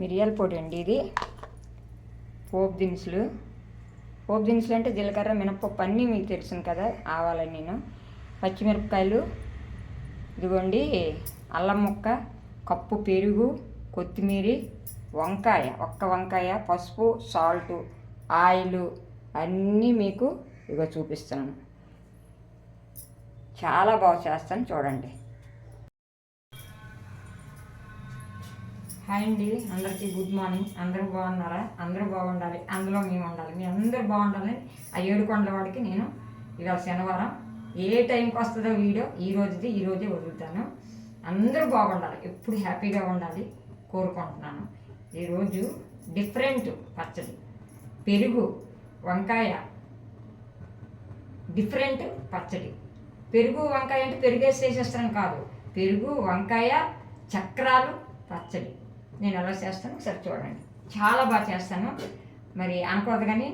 మిరియాల పొడి అండి ఇది. పోపు దినుసులు. పోపు దినుసులు అంటే జీలకర్ర మినపప్పు అన్నీ మీకు తెలుసును కదా ఆవాలని నేను. పచ్చిమిరపకాయలు ఇదిగోండి అల్లం ముక్క కప్పు పెరుగు కొత్తిమీర వంకాయ ఒక్క వంకాయ పసుపు సాల్టు ఆయిల్ అన్నీ మీకు ఇగో చూపిస్తున్నాను చాలా బాగా చేస్తాను చూడండి. హాయ్ అండి. అందరికీ గుడ్ మార్నింగ్. అందరూ బాగున్నారా? అందరూ బాగుండాలి. అందులో మేము ఉండాలి. మీ అందరూ బాగుండాలని ఆ ఏడుకొండల వాడికి నేను ఇవాళ శనివారం. ఏ టైంకి వస్తుందో వీడియో ఈ రోజుది ఈ రోజే వదులుతాను. అందరూ బాగుండాలి. ఎప్పుడు హ్యాపీగా ఉండాలి కోరుకుంటున్నాను. ఈరోజు డిఫరెంట్ పచ్చడి. పెరుగు వంకాయ. డిఫరెంట్ పచ్చడి. పెరుగు వంకాయ అంటే పెరుగేసి చేసేస్తాను కాదు. పెరుగు వంకాయ చక్రాలు పచ్చడి. నేను ఎలా చేస్తాను ఒకసారి చూడండి. చాలా బాగా చేస్తాను. మరి అనకూడదు కానీ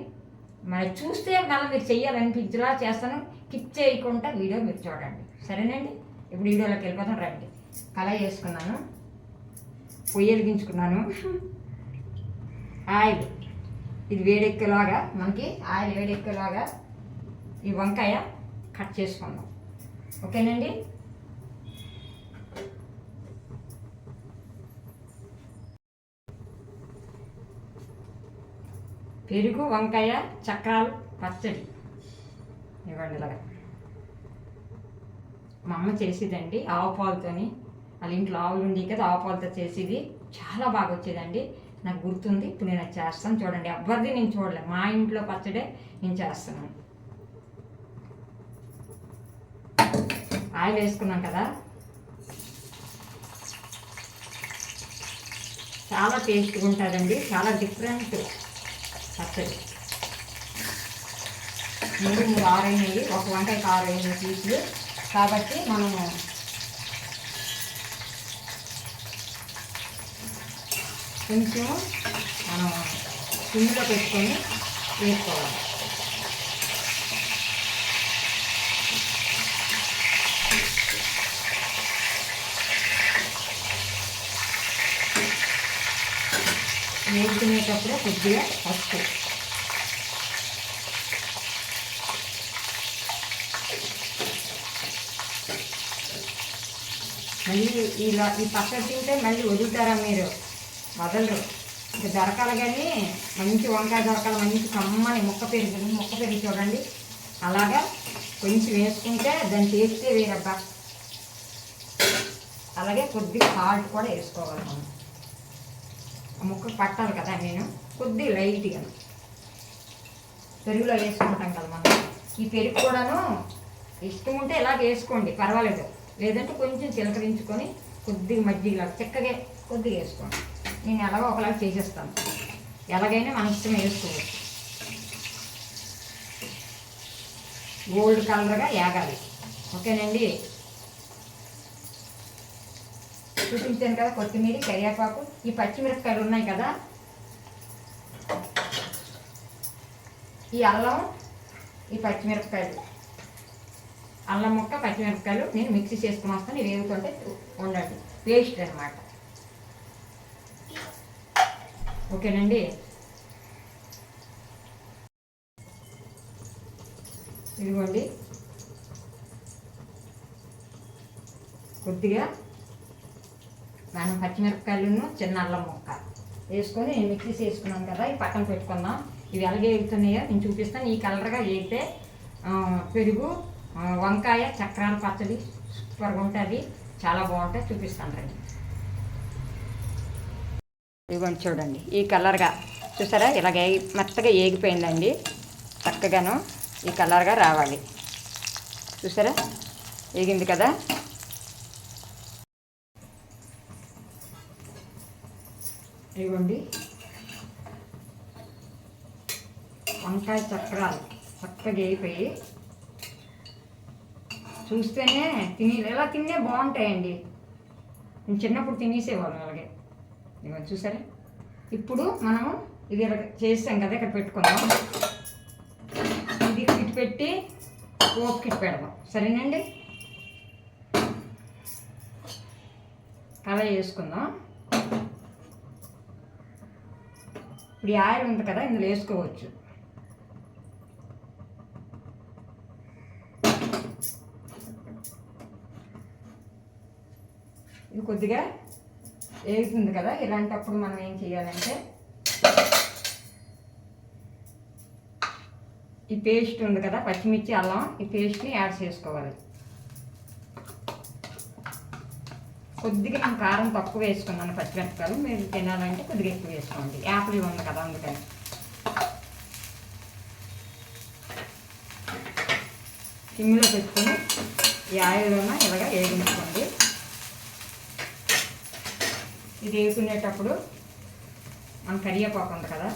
మరి చూస్తే మళ్ళీ మీరు చెయ్యాలనిపించేలా చేస్తాను. కిక్ చేయకుండా వీడియో మీరు చూడండి. సరేనండి? ఇప్పుడు వీడియోలోకి వెళ్ళిపోతాం రండి. కళాయి వేసుకున్నాను పొయ్యి వెలిగించుకున్నాను. ఆయిల్. ఇది వేడెక్కేలాగా మనకి ఆయిల్ వేడెక్కేలాగా ఈ వంకాయ కట్ చేసుకుందాం. ఓకేనండి? పెరుగు వంకాయ చక్రాలు పచ్చడి. ఇవ్వండి ఇలాగా. మా అమ్మ చేసేదండి ఆవు పాలతోని. వాళ్ళ ఇంట్లో ఆవులు ఉండి కదా ఆవు పాలతో చేసేది. చాలా బాగా వచ్చేదండి. నాకు గుర్తుంది. ఇప్పుడు నేను అది చేస్తాను చూడండి. ఎవరిది నేను చూడలేదు మా ఇంట్లో పచ్చడే నేను చేస్తున్నాను ఆయిల్ వేసుకున్నాం కదా. చాలా టేస్ట్గా ఉంటుందండి. చాలా డిఫరెంట్. పచ్చడి. మూడు మూడు ఆరైనవి ఒక వంకాయకి ఆరైన పీసులు. కాబట్టి మనము కొంచెం మనం పిండిలో పెట్టుకొని వేసుకోవాలి. వేసుకునేటప్పుడు కొద్దిగా పసుపు. మళ్ళీ ఇలా ఈ పక్కన తింటే మళ్ళీ వదులుతారా మీరు? వదలరు. ఇంకా దొరకాలి కానీ మంచి వంకాయ దొరకాలి మంచి కమ్మని ముక్క పెరుగు ముక్క పెరుగు చూడండి. అలాగా కొంచెం వేసుకుంటే దాని టేస్టే వేరబ్బా. అలాగే కొద్దిగా సాల్ట్ కూడా వేసుకోవాలి మనం. ముక్క పట్టాలి కదా నేను. కొద్దిగా లైట్గా పెరుగులో వేసుకుంటాం కదా మనం. ఈ పెరుగు కూడాను ఇష్టం ఉంటే ఇలాగ వేసుకోండి పర్వాలేదు. లేదంటే కొంచెం చిలకరించుకొని కొద్దిగా మజ్జిగలా చిక్కగా కొద్దిగా వేసుకోండి. నేను ఎలాగో ఒకలాగా చేసేస్తాను. ఎలాగైనా మన ఇష్టం వేసుకోవచ్చు. గోల్డ్ కలర్గా ఏగాలి. ఓకేనండి? చూపించాను కదా కొత్తిమీర కరివేపాకు. ఈ పచ్చిమిరపకాయలు ఉన్నాయి కదా. ఈ అల్లం ఈ పచ్చిమిరపకాయలు. అల్లం ముక్క పచ్చిమిరపకాయలు నేను మిక్సీ చేసుకుని వస్తాను. ఇవి వేగుతుంటే ఉండండి. పేస్ట్ అనమాట ఓకేనండి? ఇదిగోండి. కొద్దిగా మనం పచ్చిమిరపకాయలను చిన్న అల్లం ముక్క వేసుకొని నేను మిక్సీ కదా ఈ పక్కన పెట్టుకుందాం. ఇవి ఎలాగే వేగుతున్నాయో నేను చూపిస్తాను. ఈ కలర్గా వేగితే పెరుగు వంకాయ చక్రాల పచ్చడి సూపర్గా ఉంటుంది చాలా బాగుంటుంది చూపిస్తాను రండి. ఇదిగోండి చూడండి. ఈ కలర్గా చూసారా? ఇలాగ మెత్తగా ఏగిపోయిందండి. చక్కగాను ఈ కలర్గా రావాలి. చూసారా? ఏగింది కదా? ఇవ్వండి వంకాయ చక్రాలు చక్కగా అయిపోయి చూస్తేనే తిని ఎలా తినే బాగుంటాయండి. నేను చిన్నప్పుడు తినేసేవాళ్ళం అలాగే. ఇవన్నీ చూసారా? ఇప్పుడు మనం ఇది ఇలా చేసాం కదా ఇక్కడ పెట్టుకుందాం. ఇది కిట్ పెట్టి పోపు కిట్ పెడదాం. సరేనండి? కళ చేసుకుందాం ఇప్పుడు ఈ ఆయిల్ ఉంది కదా ఇందులో వేసుకోవచ్చు. ఇది కొద్దిగా వేగుతుంది కదా ఇలాంటప్పుడు మనం ఏం చేయాలంటే ఈ పేస్ట్ ఉంది కదా పచ్చిమిర్చి అల్లం ఈ పేస్ట్ని యాడ్ చేసుకోవాలి. కొద్దిగా నేను కారం తక్కువ వేసుకున్నాను పచ్చిమిరపకాయలు. మీరు తినాలంటే కొద్దిగా ఎక్కువ వేసుకోండి. యాపిల్ ఉంది కదా అందుకని. సిమ్లో పెట్టుకొని ఈ ఆయిల్లోన ఇలాగ వేగించుకోండి. ఇది వేసుకునేటప్పుడు మన కరివేపాకు ఉంది కదా.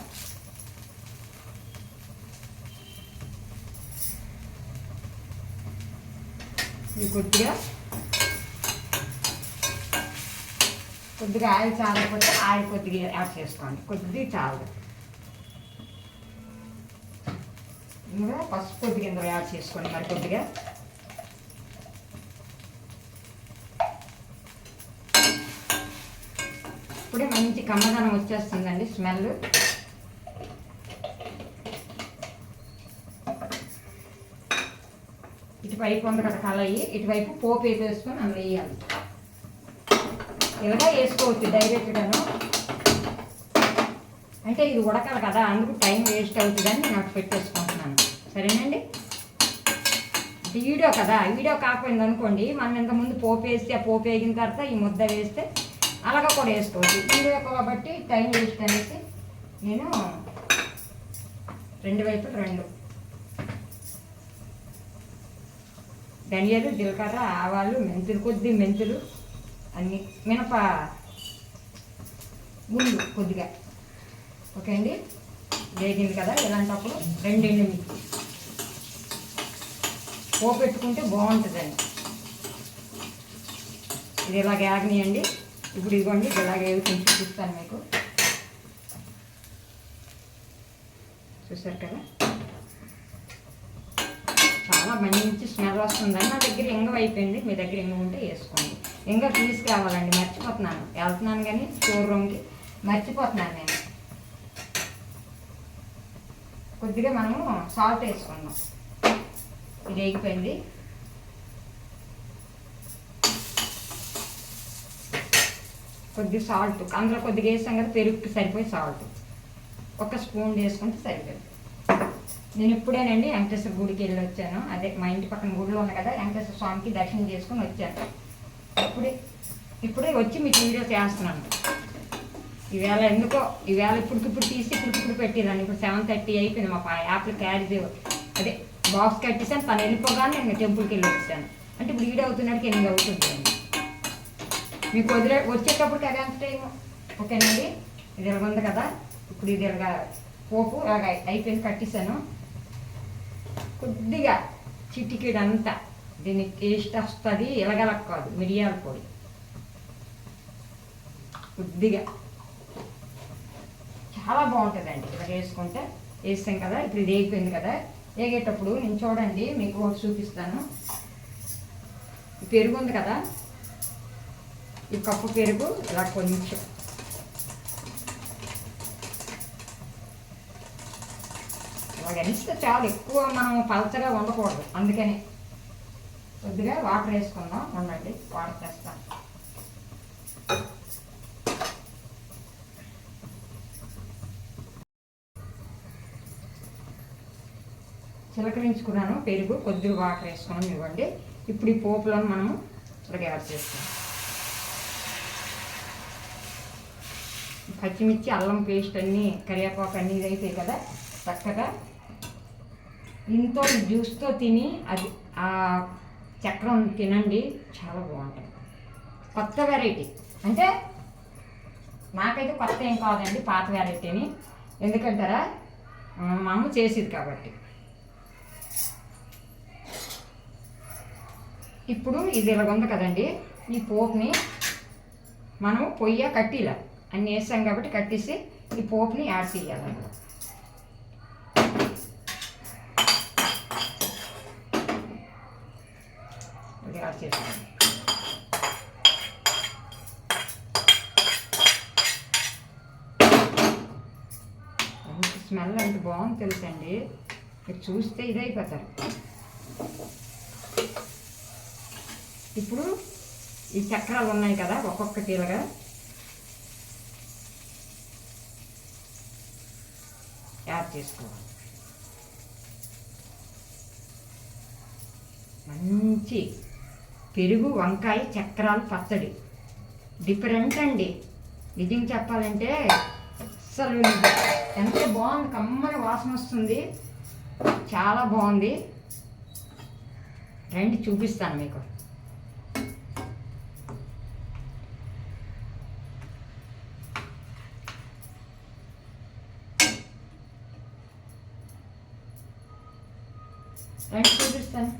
ఇది కొద్దిగా కొద్దిగా ఆయిల్ చాలకపోతే ఆయిల్ కొద్దిగా యాడ్ చేసుకోండి. కొద్దిగా చాలు. ఇందులో పసుపు కొద్దిగా ఇందులో యాడ్ చేసుకోండి మరి కొద్దిగా. ఇప్పుడే మంచి కమ్మదనం వచ్చేస్తుందండి స్మెల్. ఇటువైపు ఉంది కదా కలయి ఇటువైపు పోపు వేసేసుకొని అందులో వేయాలి. ఇలాగా వేసుకోవచ్చు డైరెక్ట్గాను అంటే ఇది ఉడకాలి కదా అందుకు టైం వేస్ట్ అవుతుందని నేను అటు పెట్టేసుకుంటున్నాను. సరేనండి? వీడియో కదా వీడియో కాకపోయింది అనుకోండి మనం ఇంతకుముందు పోపు వేస్తే ఆ పోపు వేగిన తర్వాత ఈ ముద్ద వేస్తే అలాగా కూడా వేసుకోవచ్చు. వీడియో కాబట్టి టైం వేస్ట్ అనేసి నేను రెండు వైపులు రెండు. ధనియాలు జీలకర్ర ఆవాలు మెంతులు కొద్ది మెంతులు అన్ని మినప గుండు కొద్దిగా. ఓకే అండి? వేగింది కదా ఇలాంటప్పుడు రెండు ఎండుమిర్చి పోపెట్టుకుంటే పెట్టుకుంటే బాగుంటుందండి. ఇది ఇలాగ ఆగనియండి. ఇప్పుడు ఇదిగోండి ఇలాగే కొంచెం చూపిస్తాను మీకు. చూసారు కదా? చాలా మంచి స్మెల్ వస్తుందని నా దగ్గర ఎంగ అయిపోయింది. మీ దగ్గర ఎంగ ఉంటే వేసుకోండి. ఇంకా తీసుకురావాలండి మర్చిపోతున్నాను. వెళ్తున్నాను కానీ స్టోర్ రూమ్కి మర్చిపోతున్నాను నేను. కొద్దిగా మనము సాల్ట్ వేసుకుందాం. ఇది వేగిపోయింది కొద్దిగా సాల్ట్ అందులో కొద్దిగా వేసాం కదా పెరుగుకి సరిపోయి సాల్ట్ ఒక స్పూన్ వేసుకుంటే సరిపోయింది. నేను ఇప్పుడేనండి వెంకటేశ్వర గుడికి వెళ్ళి వచ్చాను. అదే మా ఇంటి పక్కన గుడిలో ఉంది కదా వెంకటేశ్వర స్వామికి దర్శనం చేసుకుని వచ్చాను. ఇప్పుడే ఇప్పుడే వచ్చి మీకు వీడియో చేస్తున్నాను. ఈవేళ ఎందుకో ఈవేళ ఇప్పటికిప్పుడు తీసి ఇప్పటికిప్పుడు పెట్టిరాను ఇప్పుడు సెవెన్ థర్టీ అయిపోయింది మా పా- క్యారీ క్యారేజ్ అదే బాక్స్ కట్టేసాను తను వెళ్ళిపోగానే నేను టెంపుల్కి వెళ్ళి వచ్చాను. అంటే ఇప్పుడు వీడియో అవుతున్నట్టుకి ఎనిమిది అవుతుంది. మీకు వదిలే వచ్చేటప్పటికి అదే అంత టైం ఓకేనండి ఇది ఉంది కదా? ఇప్పుడు ఇది ఇలాగ పోపు ఇలాగ అయిపోయింది కట్టేశాను కొద్దిగా చిటికెడు దీనికి టేస్ట్ వస్తుంది ఇలగలక కాదు మిరియాల పొడి. కొద్దిగా. చాలా బాగుంటుందండి. ఇలా వేసుకుంటే వేస్తాం కదా ఇప్పుడు ఇది వేగిపోయింది కదా. వేగేటప్పుడు నేను చూడండి మీకు ఒకటి చూపిస్తాను. పెరుగు ఉంది కదా ఈ కప్పు పెరుగు ఇలా కొంచెం. ఇలాగ అనిస్తే చాలా ఎక్కువ మనం పలచగా ఉండకూడదు అందుకని. కొద్దిగా వాటర్ వేసుకుందాం. ఉండండి వాటర్ తెస్తాను. చిలకరించుకున్నాను పెరుగు కొద్దిగా వాటర్ వేసుకున్నాం ఇవ్వండి. ఇప్పుడు ఈ పోపులో మనము ఇలాగ యాడ్ చేస్తాం పచ్చిమిర్చి అల్లం పేస్ట్ అన్నీ కరివేపాకు అన్నీ ఇది కదా చక్కగా. ఇంతో జ్యూస్తో తిని అది ఆ చక్రం తినండి చాలా బాగుంటుంది. కొత్త వెరైటీ అంటే నాకైతే కొత్త ఏం కాదండి పాత వెరైటీని ఎందుకంటారా? మా అమ్మ చేసేది కాబట్టి. ఇప్పుడు ఇది ఇలాగుంది కదండి ఈ పోపుని మనం పొయ్య కట్టిలా. అన్నీ వేసాం కాబట్టి కట్టేసి ఈ పోపుని యాడ్ చేయాలి. ఇది స్మెల్ ఎంత బాగుంది తెలుసండి. మీరు చూస్తే ఇదైపోతారు. ఇప్పుడు ఈ చక్రాలు ఉన్నాయి కదా ఒక్కొక్క ఇలాగా. యాడ్ చేసుకోవాలి. మంచి పెరుగు వంకాయ చక్రాలు పచ్చడి. డిఫరెంట్ అండి. నిజం చెప్పాలంటే అస్సలు ఎంత బాగుంది కమ్మని వాసన వస్తుంది. చాలా బాగుంది. రండి చూపిస్తాను మీకు రండి చూపిస్తాను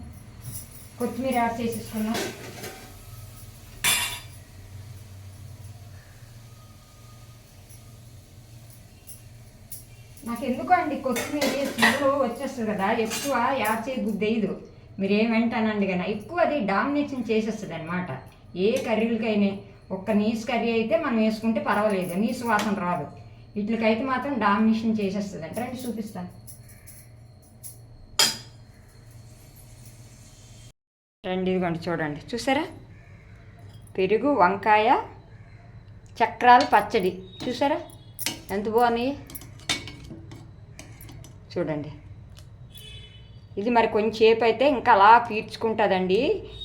కొత్తిమీర యాడ్ చేసేసుకున్నాం నాకు ఎందుకో అండి కొత్తిమీర స్మెల్ వచ్చేస్తుంది కదా ఎక్కువ యాడ్ చేయ బుద్ధి మీరు ఏమంటానండి కానీ ఎక్కువ అది డామినేషన్ చేసేస్తుంది అనమాట ఏ కర్రీలకైనా ఒక్క నీసు కర్రీ అయితే మనం వేసుకుంటే పర్వాలేదు నీసు వాసన రాదు. వీటికైతే మాత్రం డామినేషన్ చేసేస్తుంది. అంటే రండి చూపిస్తాను. రండి ఇదిగోండి చూడండి. చూసారా? పెరుగు వంకాయ చక్రాల పచ్చడి. చూసారా? ఎంత బాగున్నాయి? చూడండి. ఇది మరి కొంచెంసేపు అయితే ఇంకా అలా పీల్చుకుంటుందండి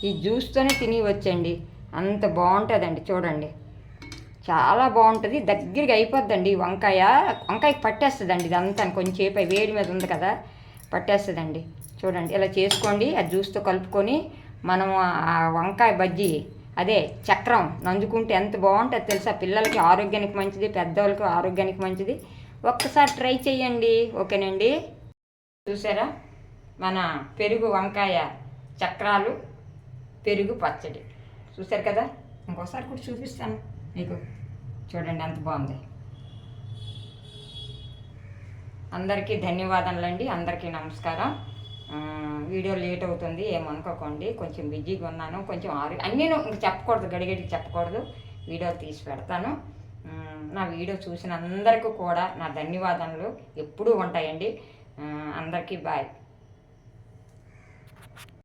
ఈ జ్యూస్తోనే తినివచ్చండి అంత బాగుంటుందండి చూడండి. చాలా బాగుంటుంది. దగ్గరికి అయిపోద్దండి వంకాయ. వంకాయ పట్టేస్తుందండి ఇదంతా. కొంచెంసేపు వేడి మీద ఉంది కదా. పట్టేస్తుందండి. చూడండి. ఇలా చేసుకోండి. ఆ జ్యూస్తో కలుపుకొని మనము ఆ వంకాయ బజ్జీ అదే చక్రం నంజుకుంటే ఎంత బాగుంటుంది తెలుసా? పిల్లలకి ఆరోగ్యానికి మంచిది పెద్దవాళ్ళకి ఆరోగ్యానికి మంచిది. ఒక్కసారి ట్రై చేయండి ఓకేనండి? చూసారా? మన పెరుగు వంకాయ చక్రాలు పెరుగు పచ్చడి. చూసారు కదా? ఇంకోసారి కూడా చూపిస్తాను మీకు. చూడండి ఎంత బాగుంది. అందరికీ ధన్యవాదాలండి అందరికీ నమస్కారం. వీడియో లేట్ అవుతుంది ఏమనుకోకండి కొంచెం బిజీగా ఉన్నాను కొంచెం ఆరు అన్నీ చెప్పకూడదు గడిగడికి చెప్పకూడదు. వీడియో తీసి పెడతాను. నా వీడియో చూసిన అందరికీ కూడా నా ధన్యవాదాలు ఎప్పుడూ ఉంటాయండి. అందరికీ బాయ్.